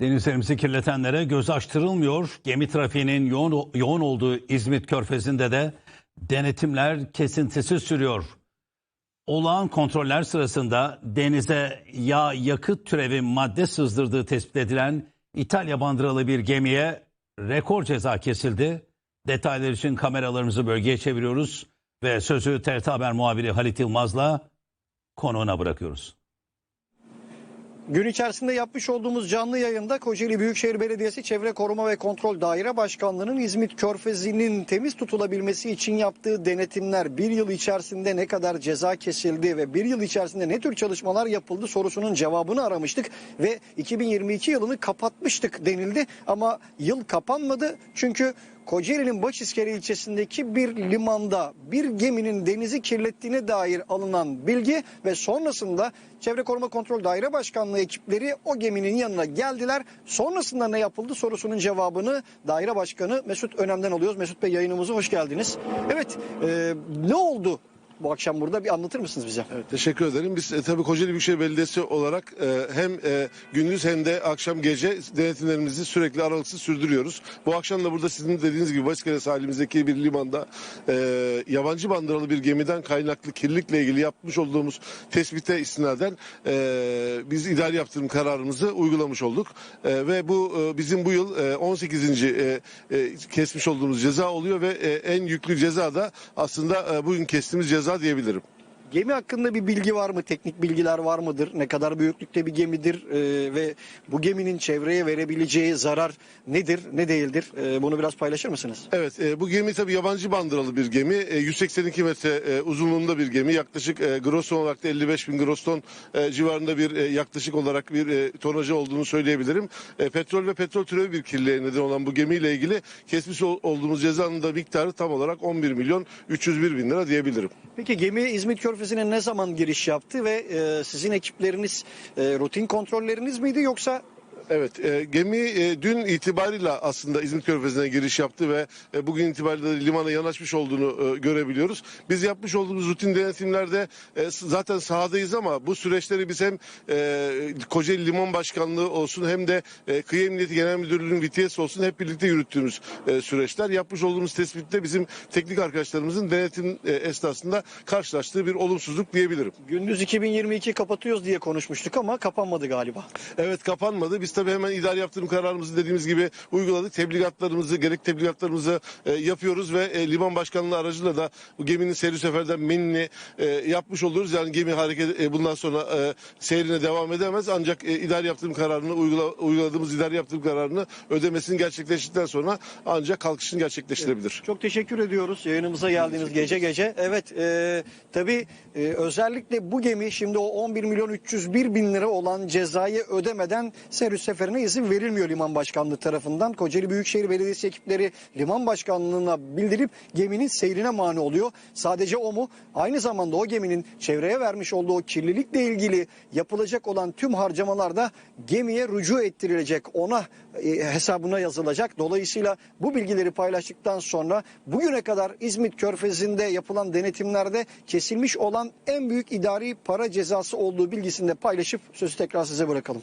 Denizlerimizi kirletenlere göz açtırılmıyor. Gemi trafiğinin yoğun, yoğun olduğu İzmit Körfezi'nde de denetimler kesintisiz sürüyor. Olağan kontroller sırasında denize yağ yakıt türevi madde sızdırdığı tespit edilen İtalya bandıralı bir gemiye rekor ceza kesildi. Detaylar için kameralarımızı bölgeye çeviriyoruz ve sözü TRT Haber muhabiri Halit Yılmaz'la konuğuna bırakıyoruz. Gün içerisinde yapmış olduğumuz canlı yayında Kocaeli Büyükşehir Belediyesi Çevre Koruma ve Kontrol Daire Başkanlığı'nın İzmit Körfezi'nin temiz tutulabilmesi için yaptığı denetimler bir yıl içerisinde ne kadar ceza kesildi ve bir yıl içerisinde ne tür çalışmalar yapıldı sorusunun cevabını aramıştık ve 2022 yılını kapatmıştık denildi. Ama yıl kapanmadı çünkü Kocaeli'nin Başiskele ilçesindeki bir limanda bir geminin denizi kirlettiğine dair alınan bilgi ve sonrasında Çevre Koruma Kontrol Daire Başkanlığı ekipleri o geminin yanına geldiler. Sonrasında ne yapıldı sorusunun cevabını Daire Başkanı Mesut Önem'den alıyoruz. Mesut Bey yayınımıza hoş geldiniz. Evet e, ne oldu bu akşam burada bir anlatır mısınız bize? Evet, teşekkür ederim. Biz e, tabii Kocaeli Büyükşehir Belediyesi olarak e, hem e, gündüz hem de akşam gece denetimlerimizi sürekli aralıksız sürdürüyoruz. Bu akşam da burada sizin dediğiniz gibi Başkale sahilimizdeki bir limanda e, yabancı bandıralı bir gemiden kaynaklı kirlilikle ilgili yapmış olduğumuz tespite istinaden e, biz idari yaptırım kararımızı uygulamış olduk. E, ve bu e, bizim bu yıl e, 18. E, e, kesmiş olduğumuz ceza oluyor ve e, en yüklü ceza da aslında e, bugün kestiğimiz ceza diyebilirim. Gemi hakkında bir bilgi var mı? Teknik bilgiler var mıdır? Ne kadar büyüklükte bir gemidir? E, ve bu geminin çevreye verebileceği zarar nedir, ne değildir? E, bunu biraz paylaşır mısınız? Evet e, bu gemi tabii yabancı bandıralı bir gemi. E, 182 metre e, uzunluğunda bir gemi. Yaklaşık e, gross ton olarak da 55 bin gross ton e, civarında bir e, yaklaşık olarak bir e, tonajı olduğunu söyleyebilirim. E, petrol ve petrol türevi bir kirliliğe neden olan bu gemiyle ilgili kesmiş ol- olduğumuz cezanın da miktarı tam olarak 11 milyon 301 bin lira diyebilirim. Peki gemi İzmit Körfezi'ne ne zaman giriş yaptı ve e, sizin ekipleriniz e, rutin kontrolleriniz miydi yoksa Evet, e, gemi e, dün itibariyle aslında İzmit Körfezi'ne giriş yaptı ve e, bugün itibariyle limana yanaşmış olduğunu e, görebiliyoruz. Biz yapmış olduğumuz rutin denetimlerde e, zaten sahadayız ama bu süreçleri biz hem e, Kocaeli Liman Başkanlığı olsun hem de e, Kıyı Emniyeti Genel Müdürlüğü'nün VTS olsun hep birlikte yürüttüğümüz e, süreçler. Yapmış olduğumuz tespitte bizim teknik arkadaşlarımızın denetim e, esnasında karşılaştığı bir olumsuzluk diyebilirim. gündüz 2022 kapatıyoruz diye konuşmuştuk ama kapanmadı galiba. Evet kapanmadı. Biz tabii hemen idari yaptırım kararımızı dediğimiz gibi uyguladık. Tebligatlarımızı, gerek tebligatlarımızı e, yapıyoruz ve e, liman başkanlığı aracılığıyla da bu geminin seyri seferden menini e, yapmış oluyoruz. Yani gemi hareket e, bundan sonra e, seyrine devam edemez. Ancak e, idari yaptırım kararını uygula, uyguladığımız idari yaptırım kararını ödemesini gerçekleştirdikten sonra ancak kalkışını gerçekleştirebilir. Çok teşekkür ediyoruz yayınımıza geldiğiniz gece gece. Evet e, tabii e, özellikle bu gemi şimdi o 11 milyon 301 bin lira olan cezayı ödemeden servis seferine izin verilmiyor liman başkanlığı tarafından. Kocaeli Büyükşehir Belediyesi ekipleri liman başkanlığına bildirip geminin seyrine mani oluyor. Sadece o mu? Aynı zamanda o geminin çevreye vermiş olduğu kirlilikle ilgili yapılacak olan tüm harcamalar da gemiye rücu ettirilecek. Ona e, hesabına yazılacak. Dolayısıyla bu bilgileri paylaştıktan sonra bugüne kadar İzmit Körfezi'nde yapılan denetimlerde kesilmiş olan en büyük idari para cezası olduğu bilgisini de paylaşıp sözü tekrar size bırakalım.